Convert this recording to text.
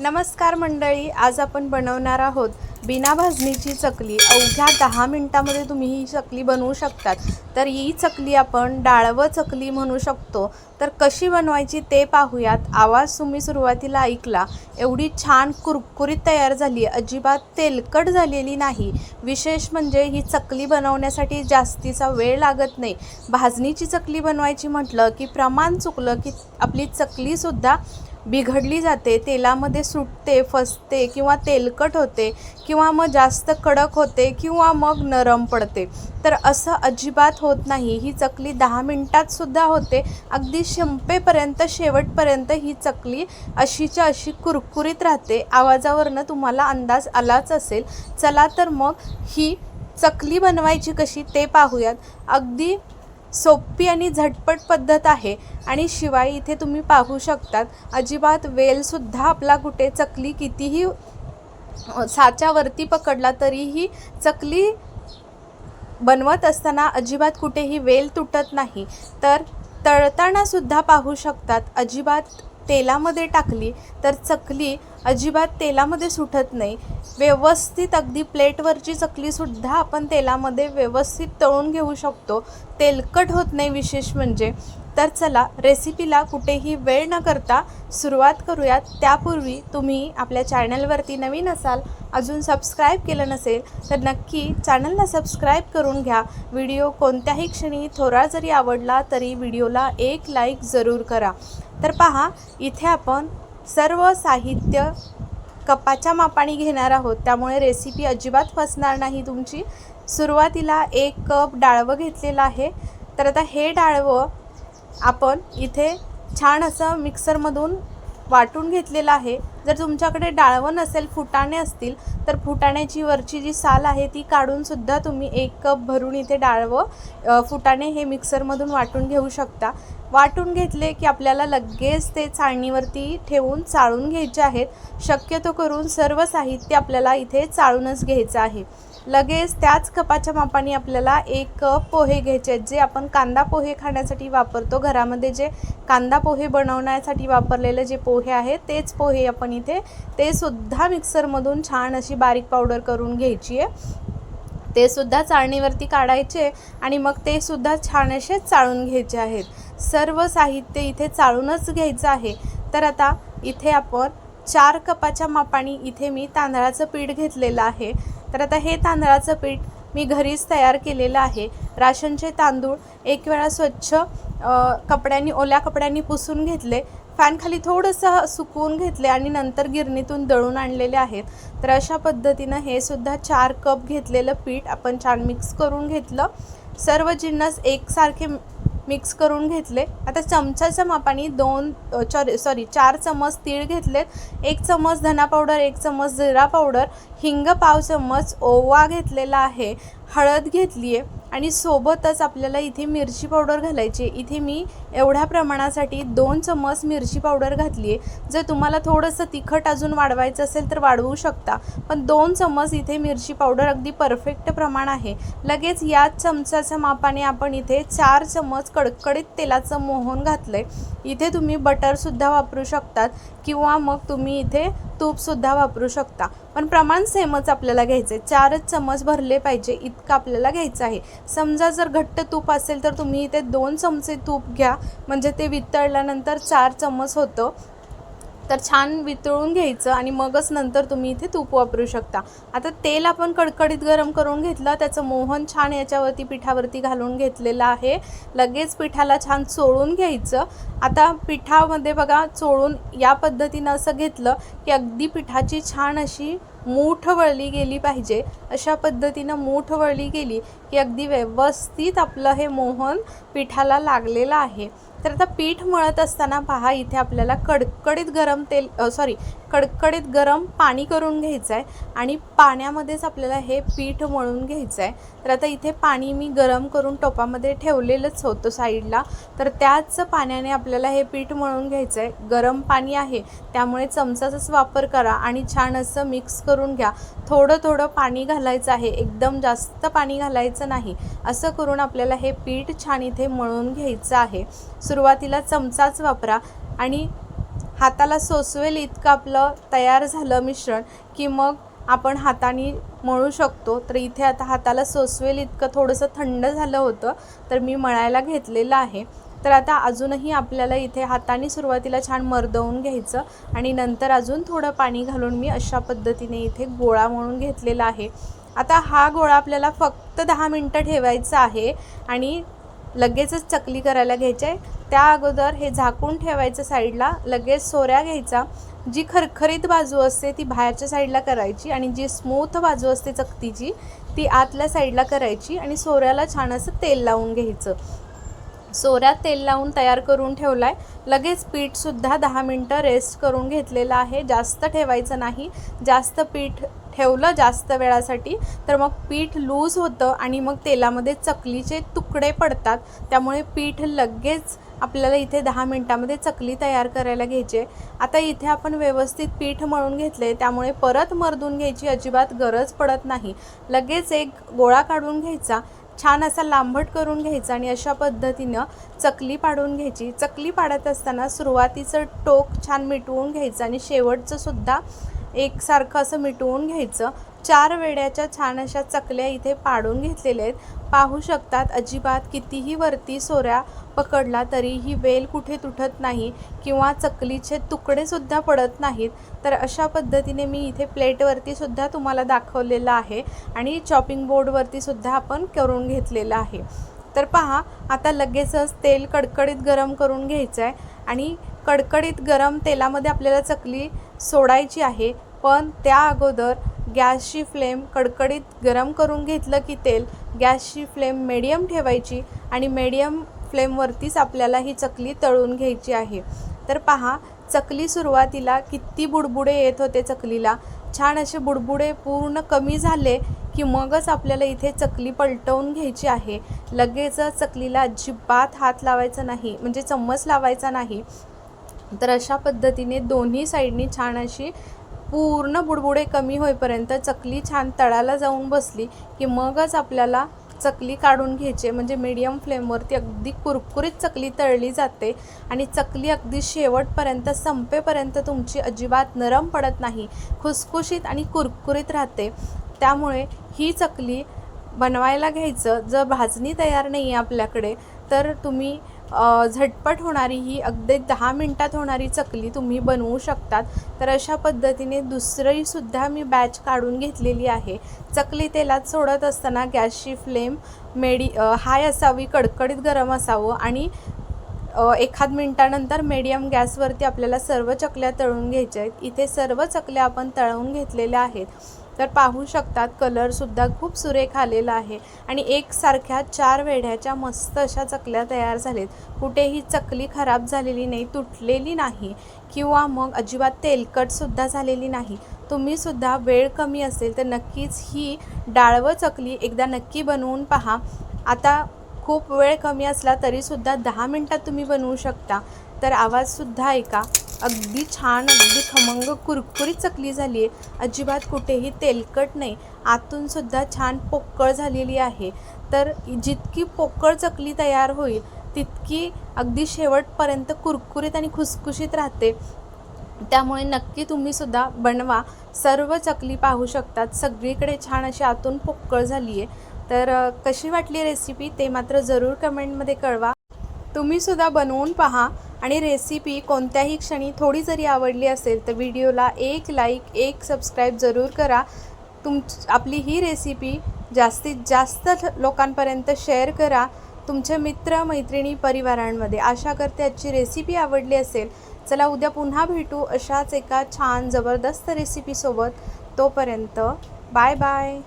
नमस्कार मंडळी आज आपण बनवणार आहोत बिना भाजणीची चकली. अवघ्या दहा मिनटामध्ये तुम्ही ही चकली बनवू शकतात. तर ही चकली आपण डाळवं चकली म्हणू शकतो. तर कशी बनवायची ते पाहूयात. आवाज तुम्ही सुरुवातीला ऐकला. एवढी छान कुरकुरीत तयार झाली. अजिबात तेलकट झालेली नाही. विशेष म्हणजे ही चकली बनवण्यासाठी जास्तीचा वेळ लागत नाही. भाजणीची चकली बनवायची म्हटलं की प्रमाण चुकलं की आपली चकलीसुद्धा बिघडली जाते तेलामध्ये सुटते फसते किंवा तेलकट होते किंवा मग जास्त कडक होते किंवा मग नरम पडते. तर असं अजिबात होत नाही. ही चकली दहा मिनटातसुद्धा होते. अगदी शिंपेपर्यंत शेवटपर्यंत ही चकली अशीच्या अशी कुरकुरीत राहते. आवाजावरनं तुम्हाला अंदाज आलाच असेल. चला तर मग ही चकली बनवायची कशी ते पाहूयात. अगदी सोपी आणि झटपट पद्धत आहे आणि शिवाय इथे तुम्ही पाहू शकतात अजिबात वेलसुद्धा आपला कुठे चकली कितीही साच्यावरती पकडला तरीही चकली बनवत असताना अजिबात कुठेही वेल तुटत नाही. तर तळतानासुद्धा पाहू शकतात अजिबात तेलामध्ये टाकली तर चकली अजिबात तेलामध्ये सुटत नाही. व्यवस्थित अगदी प्लेटवरची चकलीसुद्धा आपण तेलामध्ये व्यवस्थित तळून घेऊ शकतो. तेलकट होत नाही विशेष म्हणजे. तर चला रेसिपीला कुठेही वेळ न करता सुरुवात करूयात. त्यापूर्वी तुम्ही आपल्या चॅनलवरती नवीन असाल अजून सबस्क्राईब केलं नसेल तर नक्की चॅनलला सबस्क्राईब करून घ्या. व्हिडिओ कोणत्याही क्षणी थोडा जरी आवडला तरी व्हिडिओला एक लाईक जरूर करा. तर पहा इथे आपण सर्व साहित्य कपाच्या मापाने घेणार आहोत. त्यामुळे रेसिपी अजिबात फसणार नाही तुमची. सुरुवातीला एक कप डाळवं घेतलेलं आहे. तर आता हे डाळवं आपण इथे छान असं मिक्सरमधून वाटून घेतलेलं आहे. जर तुमच्याकडे डाळवं नसेल फुटाणे असतील तर फुटाण्याची वरची जी साल आहे ती काढूनसुद्धा तुम्ही एक कप भरून इथे डाळवं फुटाणे हे मिक्सरमधून वाटून घेऊ शकता. वाटून घेतले की आपल्याला लगेच ते चाळणीवरती ठेवून चाळून घ्यायचे आहेत. शक्यतो करून सर्व साहित्य आपल्याला इथे चाळूनच घ्यायचं आहे. लगेच त्याच कपाच्या मापाने आपल्याला एक कप पोहे घ्यायचे आहेत. जे आपण कांदा पोहे खाण्यासाठी वापरतो. घरामध्ये जे कांदा पोहे बनवण्यासाठी वापरलेले जे पोहे आहेत तेच पोहे आपण इथे ते सुद्धा मिक्सरमधून छान अशी बारीक पावडर करून घ्यायची आहे. ते सुद्धा चाळणीवरती काढायचे आणि मग ते सुद्धा छान असे चाळून घ्यायचे आहेत. सर्व साहित्य इथे चाळूनच घ्यायचं आहे. तर आता इथे आपण चार कपाच्या मापाने इथे मी तांदळाचं पीठ घेतलेलं आहे. तर आता हे तांदळाचं पीठ मी घरीच तयार केलेलं आहे. राशनचे तांदूळ एक वेळा स्वच्छ कपड्यांनी ओल्या कपड्यांनी पुसून घेतले. फॅनखाली थोडंसं सुकवून घेतले आणि नंतर गिरणीतून दळून आणलेले आहेत. तर अशा पद्धतीनं हे सुद्धा चार कप घेतलेलं पीठ आपण छान मिक्स करून घेतलं. सर्व जिन्नस एकसारखे मिक्स करून घेतले. आता चमच्याच्या मापाने दोन सॉरी सॉरी चार चमच तीळ घेतलेत एक चमच धना पावडर एक चमच जिरा पावडर हिंग पाव चम्मच ओवा घेतलेला आहे. हळद घेतली आहे आणि सोबतच आपल्याला इथे मिरची पावडर घालायची इथे मी एवढ्या प्रमाणासाठी दोन चम्मच मिरची पावडर घातली आहे. जर तुम्हाला थोडंसं तिखट अजून वाढवायचं असेल तर वाढवू शकता. पण दोन चम्मच इथे मिरची पावडर अगदी परफेक्ट प्रमाण आहे. लगेच याच चमचाच्या मापाने आपण इथे चार चम्मच कडकडीत तेलाचं मोहन घातलं आहे इथे तुम्ही बटरसुद्धा वापरू शकतात किंवा मग तुम्ही इथे तूपसुद्धा वापरू शकता. पण प्रमाण सेमच आपल्याला घ्यायचं आहे चारच चमच भरले पाहिजे इतकं आपल्याला घ्यायचं आहे. समजा जर घट्ट तूप असेल तर तुम्ही इथे दोन चमचे तूप घ्या. म्हणजे ते वितळल्यानंतर चार चमच होतं. तर छान वितळून घ्यायचं आणि मगच नंतर तुम्ही इथे तूप वापरू शकता. आता तेल आपण कडकडीत गरम करून घेतलं त्याचं मोहन छान याच्यावरती पिठावरती घालून घेतलेलं आहे. लगेच पिठाला छान चोळून घ्यायचं. आता पिठामध्ये बघा चोळून या पद्धतीनं असं घेतलं की अगदी पिठाची छान अशी मूठ वळली गेली पाहिजे. अशा पद्धतीनं मूठ वळली गेली की अगदी व्यवस्थित आपलं हे मोहन पिठाला लागलेलं आहे. तर आता पीठ मळत असताना पहा इथे आपल्याला कडकडीत गरम तेल सॉरी कडकडीत गरम पाणी करून घ्यायचं आहे आणि पाण्यामध्येच आपल्याला हे पीठ मळून घ्यायचं आहे तर आता इथे पाणी मी गरम करून टोपामध्ये ठेवलेलंच होतं साईडला. तर त्याच पाण्याने आपल्याला हे पीठ मळून घ्यायचं आहे गरम पाणी आहे त्यामुळे चमचाचाच वापर करा आणि छान असं मिक्स करून घ्या. थोडं थोडं पाणी घालायचं आहे एकदम जास्त पाणी घालायचं नाही. असं करून आपल्याला हे पीठ छान इथे मळून घ्यायचं आहे. सुरुवातीला चमचाच वापरा आणि हाताला सोसवेल इतकं आपलं तयार झालं मिश्रण की मग आपण हाताने मळू शकतो. तर इथे आता हाताला सोसवेल इतकं थोडंसं थंड झालं होतं तर मी मळायला घेतलेलं आहे. तर आता अजूनही आपल्याला इथे हाताने सुरुवातीला छान मर्दवून घ्यायचं आणि नंतर अजून थोडं पाणी घालून मी अशा पद्धतीने इथे गोळा म्हणून घेतलेला आहे. आता हा गोळा आपल्याला फक्त दहा मिनटं ठेवायचा आहे आणि लगेचच चकली करायला घ्यायची. आहे त्या अगोदर हे झाकून ठेवायचं साईडला लगेच सोऱ्या घ्यायचा. जी खरखरीत बाजू असते ती बाहेरच्या साईडला करायची आणि जी स्मूथ बाजू असते चकतीची ती आतल्या साईडला करायची आणि सोऱ्याला छान असं तेल लावून घ्यायचं. सोऱ्यात तेल लावून तयार करून ठेवला आहे लगेच पीठसुद्धा दहा मिनटं रेस्ट करून घेतलेलं आहे. जास्त ठेवायचं नाही. जास्त पीठ ठेवलं जास्त वेळासाठी तर मग पीठ लूज होतं आणि मग तेलामध्ये चकलीचे तुकडे पडतात. त्यामुळे पीठ लगेच आपल्याला इथे दहा मिनटामध्ये चकली तयार करायला घ्यायची आता इथे आपण व्यवस्थित पीठ मळून घेतले त्यामुळे परत मर्दून घ्यायची अजिबात गरज पडत नाही. लगेच एक गोळा काढून घ्यायचा छान असा लांबट करून घ्यायचा आणि अशा पद्धतीनं चकली पाडून घ्यायची. चकली पाडत असताना सुरुवातीचं टोक छान मिटवून घ्यायचं आणि शेवटचं सुद्धा एकसारखं असं मिटवून घ्यायचं. चार वेड्याच्या छान अशा चकल्या इथे पाडून घेतलेल्या आहेत. पाहू शकतात अजिबात कितीही वरती सोऱ्या पकडला तरीही वेल कुठे तुटत नाही किंवा चकलीचे तुकडेसुद्धा पडत नाहीत. तर अशा पद्धतीने मी इथे प्लेटवरती सुद्धा तुम्हाला दाखवलेलं आहे आणि चॉपिंग बोर्डवरती सुद्धा आपण करून घेतलेलं आहे. तर पहा आता लगेचच तेल कडकडीत गरम करून घ्यायचं आहे आणि कडकडीत गरम तेलामध्ये आपल्याला चकली सोडायची आहे. पण त्या अगोदर गॅसची फ्लेम कडकडीत गरम करून घेतलं की तेल गॅसची फ्लेम मेडियम ठेवायची आणि मेडियम फ्लेमवरतीच आपल्याला ही चकली तळून घ्यायची आहे. तर पहा चकली सुरुवातीला किती बुडबुडे येत होते चकलीला. छान असे बुडबुडे पूर्ण कमी झाले की मगच आपल्याला इथे चकली पलटवून घ्यायची आहे. लगेचच चकलीला अजिबात हात लावायचा नाही म्हणजे चम्मच लावायचा नाही. तर अशा पद्धतीने दोन्ही साईडनी छान अशी पूर्ण बुडबुडे कमी होईपर्यंत चकली छान तळाला जाऊन बसली की मगच आपल्याला चकली काढून घ्यायचे. म्हणजे मीडियम फ्लेमवरती अगदी कुरकुरीत चकली तळली जाते आणि चकली अगदी शेवटपर्यंत संपेपर्यंत तुमची अजिबात नरम पडत नाही. खुसखुशीत आणि कुरकुरीत राहते. त्यामुळे ही चकली बनवायला घ्यायचं. जर भाजणी तयार नाही आहे आपल्याकडे तर तुम्ही झटपट होणारी ही अगदी दहा मिनटात होणारी चकली तुम्ही बनवू शकतात. तर अशा पद्धतीने दुसरीसुद्धा मी बॅच काढून घेतलेली आहे. चकली तेलात सोडत असताना गॅसची फ्लेम मेडी हाय असावी कडकडीत गरम असावं आणि एखाद मिनटानंतर मीडियम गॅसवरती आपल्याला सर्व चकल्या तळून घ्यायच्या आहेत. इथे सर्व चकल्या आपण तळवून घेतलेल्या आहेत. तर पाहू शकतात कलरसुद्धा खूप सुरेख आलेला आहे. आणि एकसारख्या चार वेढ्याच्या मस्त अशा चकल्या तयार झालेत. कुठेही चकली खराब झालेली नाही तुटलेली नाही किंवा मग अजिबात तेलकटसुद्धा झालेली नाही. तुम्हीसुद्धा वेळ कमी असेल तर नक्कीच ही डाळवं चकली एकदा नक्की बनवून पहा. आता खूप वेळ कमी असला तरीसुद्धा दहा मिनटात तुम्ही बनवू शकता. तर आवाजसुद्धा ऐका. अगदी छान अगदी खमंग कुरकुरीत चकली झाली आहे. अजिबात कुठेही तेलकट नाही. आतूनसुद्धा छान पोकळ झालेली आहे. तर जितकी पोकळ चकली तयार होईल तितकी अगदी शेवटपर्यंत कुरकुरीत आणि खुसखुशीत राहते. त्यामुळे नक्की तुम्हीसुद्धा बनवा. सर्व चकली पाहू शकतात. सगळीकडे छान अशी आतून पोकळ झाली आहे. तर कशी वाटली रेसिपी ते मात्र जरूर कमेंटमध्ये कळवा. तुम्हीसुद्धा बनवून पहा. आणि रेसिपी कोणत्याही क्षणी थोडी जरी आवडली असेल तर व्हिडिओला एक लाईक एक सबस्क्राईब जरूर करा. तुम आपली ही रेसिपी जास्तीत जास्त लोकांपर्यंत शेअर करा. तुमचे मित्र मैत्रिणी परिवारांमध्ये आशा करते आजची रेसिपी आवडली असेल. चला उद्या पुन्हा भेटू अशाच एका छान जबरदस्त रेसिपीसोबत तोपर्यंत बाय बाय